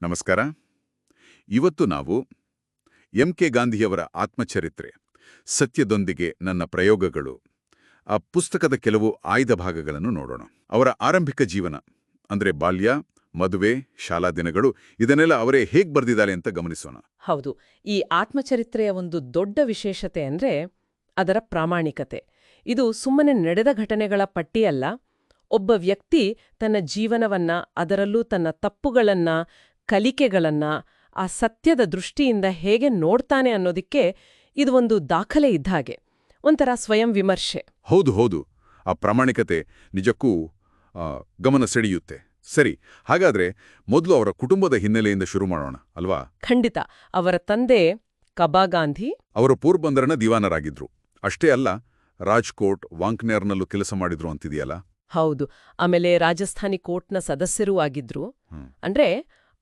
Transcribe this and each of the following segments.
ನಮಸ್ಕಾರ. ಇವತ್ತು ನಾವು ಎಂ ಕೆ ಗಾಂಧಿಯವರ ಆತ್ಮಚರಿತ್ರೆ, ಸತ್ಯದೊಂದಿಗೆ ನನ್ನ ಪ್ರಯೋಗಗಳು, ಆ ಪುಸ್ತಕದ ಕೆಲವು ಆಯ್ದ ಭಾಗಗಳನ್ನು ನೋಡೋಣ. ಅವರ ಆರಂಭಿಕ ಜೀವನ, ಅಂದ್ರೆ ಬಾಲ್ಯ, ಮದುವೆ, ಶಾಲಾ ದಿನಗಳು, ಇದನ್ನೆಲ್ಲ ಅವರೇ ಹೇಗೆ ಬರೆದಿದ್ದಾರೆ ಅಂತ ಗಮನಿಸೋಣ. ಹೌದು, ಈ ಆತ್ಮಚರಿತ್ರೆಯ ಒಂದು ದೊಡ್ಡ ವಿಶೇಷತೆ ಅಂದ್ರೆ ಅದರ ಪ್ರಾಮಾಣಿಕತೆ. ಇದು ಸುಮ್ಮನೆ ನಡೆದ ಘಟನೆಗಳ ಪಟ್ಟಿಯಲ್ಲ, ಒಬ್ಬ ವ್ಯಕ್ತಿ ತನ್ನ ಜೀವನವನ್ನ ಅದರಲ್ಲೂ ತನ್ನ ತಪ್ಪುಗಳನ್ನ ಕಲಿಕೆಗಳನ್ನ ಆ ಸತ್ಯದ ದೃಷ್ಟಿಯಿಂದ ಹೇಗೆ ನೋಡ್ತಾನೆ ಅನ್ನೋದಕ್ಕೆ ಇದು ಒಂದು ದಾಖಲೆ ಇದ್ದ ಹಾಗೆ. ಒಂಥರ ಸ್ವಯಂ ವಿಮರ್ಶೆ. ಹೌದು ಹೌದು. ಆ ಪ್ರಾಮಾಣಿಕತೆ ನಿಜಕ್ಕೂ ಗಮನ ಸೆಳೆಯುತ್ತೆ. ಸರಿ ಹಾಗಾದ್ರೆ ಮೊದಲು ಅವರ ಕುಟುಂಬದ ಹಿನ್ನೆಲೆಯಿಂದ ಶುರು ಮಾಡೋಣ ಅಲ್ವಾ? ಖಂಡಿತ. ಅವರ ತಂದೆ ಕಬಾ ಗಾಂಧಿ. ಅವರು ಪೂರ್ಬಂದರನ ದಿವಾನರಾಗಿದ್ರು. ಅಷ್ಟೇ ಅಲ್ಲ ರಾಜ್ಕೋಟ್ ವಾಂಕ್ನೇರ್ನಲ್ಲೂ ಕೆಲಸ ಮಾಡಿದ್ರು ಅಂತಿದೆಯಲ್ಲ? ಹೌದು. ಆಮೇಲೆ ರಾಜಸ್ಥಾನಿ ಕೋರ್ಟ್ನ ಸದಸ್ಯರೂ ಆಗಿದ್ರು. ಅಂದ್ರೆ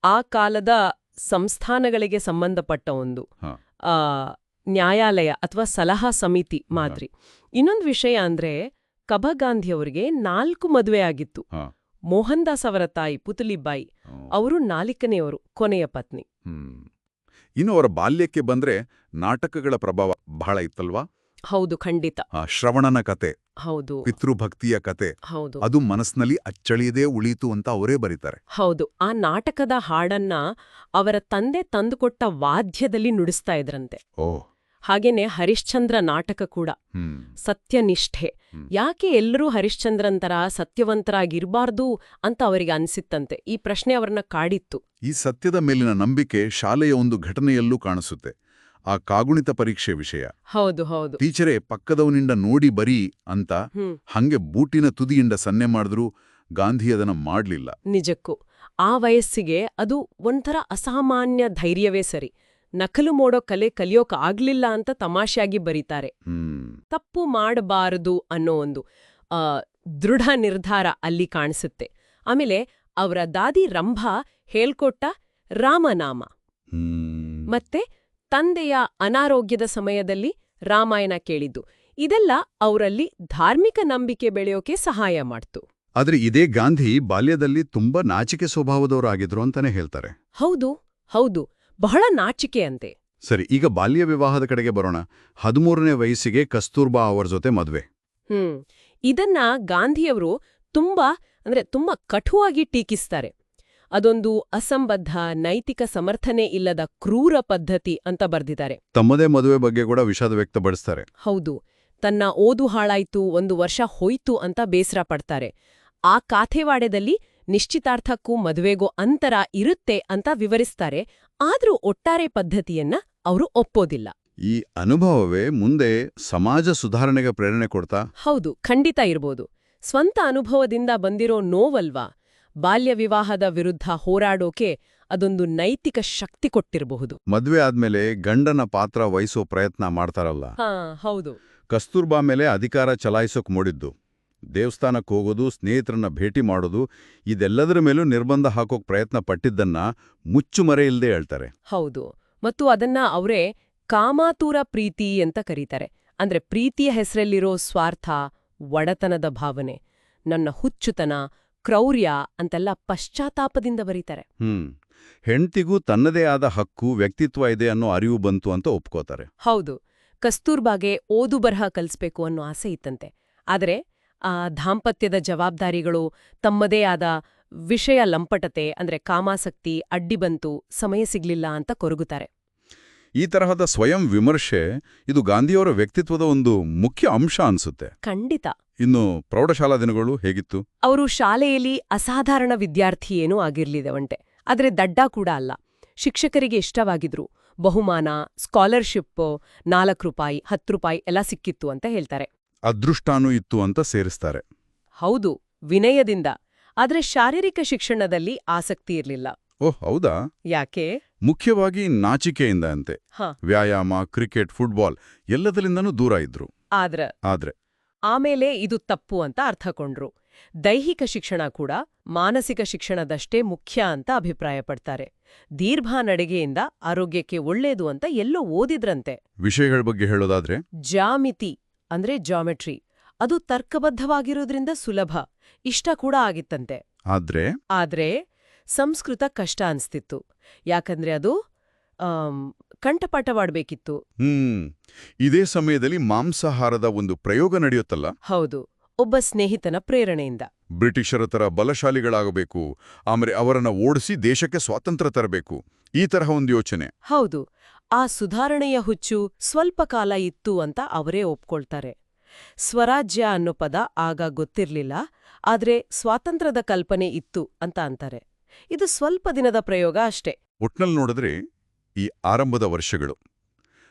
ಆ ಕಾಲದ ಸಂಸ್ಥಾನಗಳಿಗೆ ಸಂಬಂಧಪಟ್ಟ ಒಂದು ಆ, ನ್ಯಾಯಾಲಯ ಅಥವಾ ಸಲಹಾ ಸಮಿತಿ ಮಾದರಿ ಇನ್ನೊಂದು ವಿಷಯ ಅಂದ್ರೆ ಗಾಂಧಿ ಅವರಿಗೆ ನಾಲ್ಕು ಮದುವೆ ಆಗಿತ್ತು. ಮೋಹನ್ ದಾಸ್ ಅವರ ತಾಯಿ ಪುತಲಿಬಾಯಿ. ಅವರು ನಾಲ್ಕನೆಯವರು ಕೊನೆಯ ಪತ್ನಿ. ಇನ್ನು ಅವರ ಬಾಲ್ಯಕ್ಕೆ ಬಂದ್ರೆ ನಾಟಕಗಳ ಪ್ರಭಾವ ಬಹಳ ಇತ್ತಲ್ವಾ ಹೌದು ಖಂಡಿತ. ಆ ಶ್ರವಣನ ಕತೆ ಹೌದು. ಪಿತೃಭಕ್ತಿಯ ಕತೆ ಹೌದು. ಅದು ಮನಸ್ನಲ್ಲಿ ಅಚ್ಚಳಿಯದೇ ಉಳಿಯಿತು ಅಂತ ಅವರೇ ಬರೀತಾರೆ. ಹೌದು. ಆ ನಾಟಕದ ಹಾಡನ್ನ ಅವರ ತಂದೆ ತಂದುಕೊಟ್ಟ ವಾದ್ಯದಲ್ಲಿ ನುಡಿಸ್ತಾ ಇದ್ರಂತೆ. ಓ. ಹಾಗೇನೆ ಹರಿಶ್ಚಂದ್ರ ನಾಟಕ ಕೂಡ. ಸತ್ಯನಿಷ್ಠೆ. ಯಾಕೆ ಎಲ್ಲರೂ ಹರಿಶ್ಚಂದ್ರಂತರ ಸತ್ಯವಂತರಾಗಿರ್ಬಾರ್ದು ಅಂತ ಅವರಿಗೆ ಅನ್ಸಿತ್ತಂತೆ? ಈ ಪ್ರಶ್ನೆ ಅವರನ್ನ ಕಾಡಿತ್ತು. ಈ ಸತ್ಯದ ಮೇಲಿನ ನಂಬಿಕೆ ಶಾಲೆಯ ಒಂದು ಘಟನೆಯಲ್ಲೂ ಕಾಣಿಸುತ್ತೆ. ಆ ಕಾಗುಣಿತ ಪರೀಕ್ಷೆ ವಿಷಯ. ಹೌದು ಹೌದು. ಟೀಚರೇ ಪಕ್ಕದವನಿಂದ ನೋಡಿ ಬರೀ ಅಂತ ಹಂಗೆ ಬೂಟಿನ ತುದಿಯಿಂದ ಸನ್ನೆ ಮಾಡಿದ್ರು ಗಾಂಧಿ ಅದನ್ನ ಮಾಡ್ಲಿಲ್ಲ. ನಿಜಕ್ಕೂ. ಆ ವಯಸ್ಸಿಗೆ ಅದು ಒಂಥರ ಅಸಾಮಾನ್ಯ ಧೈರ್ಯವೇ ಸರಿ. ನಕಲು ಮೋಡೋ ಕಲೆ ಕಲಿಯೋಕ್ ಆಗ್ಲಿಲ್ಲ ಅಂತ ತಮಾಷೆಯಾಗಿ ಬರೀತಾರೆ. ತಪ್ಪು ಮಾಡಬಾರದು ಅನ್ನೋ ಒಂದು ಆ, ದೃಢ ನಿರ್ಧಾರ ಅಲ್ಲಿ ಕಾಣಿಸುತ್ತೆ. ಆಮೇಲೆ ಅವರ ದಾದಿ ರಂಭಾ ಹೇಳ್ಕೊಟ್ಟ ರಾಮನಾಮ. ಮತ್ತೆ ತಂದೆಯ ಅನಾರೋಗ್ಯದ ಸಮಯದಲ್ಲಿ ರಾಮಾಯಣ ಕೇಳಿದ್ದು. ಇದೆಲ್ಲ ಅವರಲ್ಲಿ ಧಾರ್ಮಿಕ ನಂಬಿಕೆ ಬೆಳೆಯೋಕೆ ಸಹಾಯ ಮಾಡ್ತು. ಆದ್ರೆ ಇದೇ ಗಾಂಧಿ ಬಾಲ್ಯದಲ್ಲಿ ತುಂಬಾ ನಾಚಿಕೆ ಸ್ವಭಾವದವರಾಗಿದ್ರು ಅಂತಾನೆ ಹೇಳ್ತಾರೆ. ಹೌದು ಹೌದು. ಬಹಳ ನಾಚಿಕೆ ಅಂತೆ. ಸರಿ ಈಗ ಬಾಲ್ಯ ವಿವಾಹದ ಕಡೆಗೆ ಬರೋಣ. ಹದಿಮೂರನೇ ವಯಸ್ಸಿಗೆ ಕಸ್ತೂರ್ಬಾ ಅವರ ಜೊತೆ ಮದ್ವೆ. ಹ್ಮ್. ಇದನ್ನ ಗಾಂಧಿಯವರು ತುಂಬಾ ಅಂದ್ರೆ ತುಂಬಾ ಕಠುವಾಗಿ ಟೀಕಿಸ್ತಾರೆ. ಅದೊಂದು ಅಸಂಬದ್ಧ ನೈತಿಕ ಸಮರ್ಥನೆ ಇಲ್ಲದ ಕ್ರೂರ ಪದ್ಧತಿ ಅಂತ ಬರ್ದಿದ್ದಾರೆ. ತಮ್ಮದೇ ಮದುವೆ ಬಗ್ಗೆ ಕೂಡ ವಿಷಾದ ವ್ಯಕ್ತಪಡಿಸ್ತಾರೆ. ಹೌದು ತನ್ನ ಓದು ಹಾಳಾಯ್ತು ಒಂದು ವರ್ಷ ಹೋಯ್ತು ಅಂತ ಬೇಸರ ಪಡ್ತಾರೆ. ಆ ಕಾಥೆವಾಡೆದಲ್ಲಿ ನಿಶ್ಚಿತಾರ್ಥಕ್ಕೂ ಮದುವೆಗೂ ಅಂತರ ಇರುತ್ತೆ ಅಂತ ವಿವರಿಸ್ತಾರೆ ಆದ್ರೂ ಒಟ್ಟಾರೆ ಪದ್ಧತಿಯನ್ನ ಅವರು ಒಪ್ಪೋದಿಲ್ಲ. ಈ ಅನುಭವವೇ ಮುಂದೆ ಸಮಾಜ ಸುಧಾರಣೆಗೆ ಪ್ರೇರಣೆ ಕೊಡ್ತಾ? ಹೌದು ಖಂಡಿತ ಇರ್ಬೋದು. ಸ್ವಂತ ಅನುಭವದಿಂದ ಬಂದಿರೋ ನೋವಲ್ವಾ? ಬಾಲ್ಯ ವಿವಾಹದ ವಿರುದ್ಧ ಹೋರಾಡೋಕೆ ಅದೊಂದು ನೈತಿಕ ಶಕ್ತಿ ಕೊಟ್ಟಿರಬಹುದು. ಮದ್ವೆ ಆದ್ಮೇಲೆ ಗಂಡನ ಪಾತ್ರ ವಹಿಸೋ ಪ್ರಯತ್ನ ಮಾಡ್ತಾರಲ್ಲ? ಹೌದು. ಕಸ್ತೂರ್ಬಾ ಮೇಲೆ ಅಧಿಕಾರ ಚಲಾಯಿಸೋಕ್ ಮೂಡಿದ್ದು. ದೇವಸ್ಥಾನಕ್ಕೆ ಹೋಗೋದು ಸ್ನೇಹಿತರನ್ನ ಭೇಟಿ ಮಾಡೋದು ಇದೆಲ್ಲದರ ಮೇಲೂ ನಿರ್ಬಂಧ ಹಾಕೋಕ್ ಪ್ರಯತ್ನ ಪಟ್ಟಿದ್ದನ್ನ ಮುಚ್ಚುಮರೆ ಇಲ್ಲದೆ ಹೇಳ್ತಾರೆ. ಹೌದು. ಮತ್ತು ಅದನ್ನ ಅವರೇ ಕಾಮಾತೂರ ಪ್ರೀತಿ ಅಂತ ಕರೀತಾರೆ. ಅಂದ್ರೆ ಪ್ರೀತಿಯ ಹೆಸರಲ್ಲಿರೋ ಸ್ವಾರ್ಥ ಒಡತನದ ಭಾವನೆ ನನ್ನ ಹುಚ್ಚುತನ ಕ್ರೌರ್ಯ ಅಂತೆಲ್ಲ ಪಶ್ಚಾತ್ತಾಪದಿಂದ ಬರೀತಾರೆ. ಹ್ಮ್. ಹೆಂಡ್ತಿಗೂ ತನ್ನದೇ ಆದ ಹಕ್ಕು ವ್ಯಕ್ತಿತ್ವ ಇದೆ ಅನ್ನೋ ಅರಿವು ಬಂತು ಅಂತ ಒಪ್ಕೋತಾರೆ. ಹೌದು. ಕಸ್ತೂರ್ಬಾಗೆ ಓದು ಬರಹ ಕಲಿಸ್ಬೇಕು ಅನ್ನೋ ಆಸೆ ಇತ್ತಂತೆ. ಆದರೆ ಆ ದಾಂಪತ್ಯದ ಜವಾಬ್ದಾರಿಗಳು ತಮ್ಮದೇ ಆದ ವಿಷಯ ಲಂಪಟತೆ ಅಂದ್ರೆ ಕಾಮಾಸಕ್ತಿ ಅಡ್ಡಿ ಬಂತು ಸಮಯ ಸಿಗ್ಲಿಲ್ಲ ಅಂತ ಕೊರಗುತ್ತಾರೆ. ಈ ತರಹದ ಸ್ವಯಂ ವಿಮರ್ಶೆ ಇದು ಗಾಂಧಿಯವರ ವ್ಯಕ್ತಿತ್ವದ ಒಂದು ಮುಖ್ಯ ಅಂಶ ಅನ್ಸುತ್ತೆ. ಖಂಡಿತ. ಇನ್ನು ಪ್ರೌಢಶಾಲಾ ದಿನಗಳು ಹೇಗಿತ್ತು? ಅವರು ಶಾಲೆಯಲ್ಲಿ ಅಸಾಧಾರಣ ವಿದ್ಯಾರ್ಥಿ ಏನೂ ಆಗಿರ್ಲಿದವಂತೆ. ಆದರೆ ದಡ್ಡ ಕೂಡ ಅಲ್ಲ. ಶಿಕ್ಷಕರಿಗೆ ಇಷ್ಟವಾಗಿದ್ರು. ಬಹುಮಾನ ಸ್ಕಾಲರ್ಶಿಪ್ ನಾಲ್ಕು ರೂಪಾಯಿ ಹತ್ತು ರೂಪಾಯಿ ಎಲ್ಲ ಸಿಕ್ಕಿತ್ತು ಅಂತ ಹೇಳ್ತಾರೆ. ಅದೃಷ್ಟಾನೂ ಇತ್ತು ಅಂತ ಸೇರಿಸ್ತಾರೆ. ಹೌದು ವಿನಯದಿಂದ. ಆದರೆ ಶಾರೀರಿಕ ಶಿಕ್ಷಣದಲ್ಲಿ ಆಸಕ್ತಿ ಇರ್ಲಿಲ್ಲ. ಓಹ್ ಹೌದಾ? ಯಾಕೆ? ಮುಖ್ಯವಾಗಿ ನಾಚಿಕೆಯಿಂದ ಅಂತೆ. ವ್ಯಾಯಾಮ ಕ್ರಿಕೆಟ್ ಫುಟ್ಬಾಲ್ ಎಲ್ಲದರಿಂದನೂ ದೂರ ಇದ್ರು. ಆದ್ರೆ? ಆದ್ರೆ. ಆಮೇಲೆ ಇದು ತಪ್ಪು ಅಂತ ಅರ್ಥಕೊಂಡ್ರು ದೈಹಿಕ ಶಿಕ್ಷಣ ಕೂಡ ಮಾನಸಿಕ ಶಿಕ್ಷಣದಷ್ಟೇ ಮುಖ್ಯ ಅಂತ ಅಭಿಪ್ರಾಯಪಡ್ತಾರೆ. ದೀರ್ಘ ನಡಿಗೆಯಿಂದ ಆರೋಗ್ಯಕ್ಕೆ ಒಳ್ಳೇದು ಅಂತ ಎಲ್ಲೋ ಓದಿದ್ರಂತೆ. ವಿಷಯಗಳ ಬಗ್ಗೆ ಹೇಳೋದಾದ್ರೆ? ಜಾಮಿತಿ ಅಂದ್ರೆ ಜಾಮೆಟ್ರಿ ಅದು ತರ್ಕಬದ್ಧವಾಗಿರೋದ್ರಿಂದ ಸುಲಭ. ಇಷ್ಟ ಕೂಡ ಆಗಿತ್ತಂತೆ. ಆದ್ರೆ? ಆದ್ರೆ ಸಂಸ್ಕೃತ ಕಷ್ಟ ಅನ್ಸ್ತಿತ್ತು. ಯಾಕಂದ್ರೆ ಅದು ಕಂಠಪಾಠವಾಡಬೇಕಿತ್ತು ಹ್ಮ್. ಇದೇ ಸಮಯದಲ್ಲಿ ಮಾಂಸಾಹಾರದ ಒಂದು ಪ್ರಯೋಗ ನಡೆಯುತ್ತಲ್ಲ? ಹೌದು. ಒಬ್ಬ ಸ್ನೇಹಿತನ ಪ್ರೇರಣೆಯಿಂದ. ಬ್ರಿಟಿಷರ ತರ ಬಲಶಾಲಿಗಳಾಗಬೇಕು. ಆಮೇಲೆ ಅವರನ್ನ ಓಡಿಸಿ ದೇಶಕ್ಕೆ ಸ್ವಾತಂತ್ರ್ಯ ತರಬೇಕು. ಈ ತರಹ ಒಂದು ಯೋಚನೆ. ಹೌದು. ಆ ಸುಧಾರಣೆಯ ಹುಚ್ಚು ಸ್ವಲ್ಪ ಕಾಲ ಇತ್ತು ಅಂತ ಅವರೇ ಒಪ್ಕೊಳ್ತಾರೆ. ಸ್ವರಾಜ್ಯ ಅನ್ನೋ ಪದ ಆಗ ಗೊತ್ತಿರ್ಲಿಲ್ಲ. ಆದ್ರೆ ಸ್ವಾತಂತ್ರ್ಯದ ಕಲ್ಪನೆ ಇತ್ತು ಅಂತ ಅಂತಾರೆ. ಇದು ಸ್ವಲ್ಪ ದಿನದ ಪ್ರಯೋಗ ಅಷ್ಟೇ. ಒಟ್ನಲ್ಲಿ ನೋಡಿದ್ರೆ ಈ ಆರಂಭದ ವರ್ಷಗಳು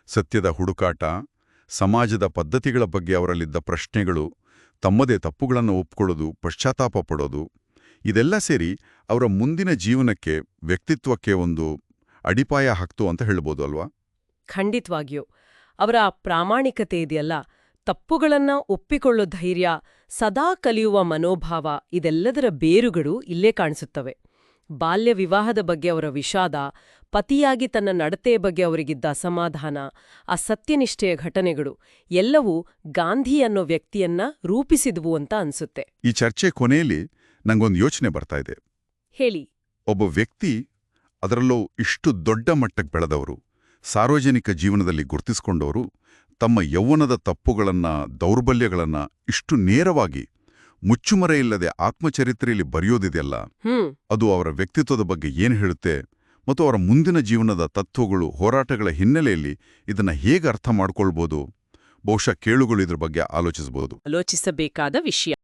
ಸತ್ಯದ ಹುಡುಕಾಟ ಸಮಾಜದ ಪದ್ಧತಿಗಳ ಬಗ್ಗೆ ಅವರಲ್ಲಿದ್ದ ಪ್ರಶ್ನೆಗಳು ತಮ್ಮದೇ ತಪ್ಪುಗಳನ್ನು ಒಪ್ಕೊಳ್ಳೋದು ಪಶ್ಚಾತ್ತಾಪ ಪಡೋದು ಇದೆಲ್ಲ ಸೇರಿ ಅವರ ಮುಂದಿನ ಜೀವನಕ್ಕೆ ವ್ಯಕ್ತಿತ್ವಕ್ಕೆ ಒಂದು ಅಡಿಪಾಯ ಹಾಕ್ತು ಅಂತ ಹೇಳ್ಬೋದು ಅಲ್ವಾ? ಖಂಡಿತವಾಗಿಯೂ. ಅವರ ಪ್ರಾಮಾಣಿಕತೆ ಇದೆಯಲ್ಲ ತಪ್ಪುಗಳನ್ನ ಒಪ್ಪಿಕೊಳ್ಳೋ ಧೈರ್ಯ ಸದಾ ಕಲಿಯುವ ಮನೋಭಾವ ಇದೆಲ್ಲದರ ಬೇರುಗಳು ಇಲ್ಲೇ ಕಾಣಿಸುತ್ತವೆ. ಬಾಲ್ಯ ವಿವಾಹದ ಬಗ್ಗೆ ಅವರ ವಿಷಾದ ಪತಿಯಾಗಿ ತನ್ನ ನಡತೆಯ ಬಗ್ಗೆ ಅವರಿಗಿದ್ದ ಅಸಮಾಧಾನ ಆ ಸತ್ಯನಿಷ್ಠೆಯ ಘಟನೆಗಳು ಎಲ್ಲವೂ ಗಾಂಧಿ ಅನ್ನೋ ವ್ಯಕ್ತಿಯನ್ನ ರೂಪಿಸಿದ್ವು ಅಂತ ಅನ್ಸುತ್ತೆ. ಈ ಚರ್ಚೆ ಕೊನೆಯಲ್ಲಿ ನಂಗೊಂದು ಯೋಚನೆ ಬರ್ತಾ ಇದೆ. ಹೇಳಿ. ಒಬ್ಬ ವ್ಯಕ್ತಿ ಅದರಲ್ಲೂ ಇಷ್ಟು ದೊಡ್ಡ ಮಟ್ಟಕ್ಕೆ ಬೆಳೆದವರು ಸಾರ್ವಜನಿಕ ಜೀವನದಲ್ಲಿ ಗುರ್ತಿಸ್ಕೊಂಡವರು ತಮ್ಮ ಯೌವನದ ತಪ್ಪುಗಳನ್ನ ದೌರ್ಬಲ್ಯಗಳನ್ನ ಇಷ್ಟು ನೇರವಾಗಿ ಮುಚ್ಚುಮರೆಯಿಲ್ಲದೆ ಆತ್ಮಚರಿತ್ರೆಯಲ್ಲಿ ಬರೆಯೋದಿದೆಯಲ್ಲ? ಅದು ಅವರ ವ್ಯಕ್ತಿತ್ವದ ಬಗ್ಗೆ ಏನು ಹೇಳುತ್ತೆ ಮತ್ತು ಅವರ ಮುಂದಿನ ಜೀವನದ ತತ್ವಗಳು ಹೋರಾಟಗಳ ಹಿನ್ನೆಲೆಯಲ್ಲಿ ಇದನ್ನ ಹೇಗೆ ಅರ್ಥ ಮಾಡ್ಕೊಳ್ಬೋದು? ಬಹುಶಃ ಕೇಳುಗಳು ಇದ್ರ ಬಗ್ಗೆ ಆಲೋಚಿಸಬಹುದು ಆಲೋಚಿಸಬೇಕಾದ ವಿಷಯ.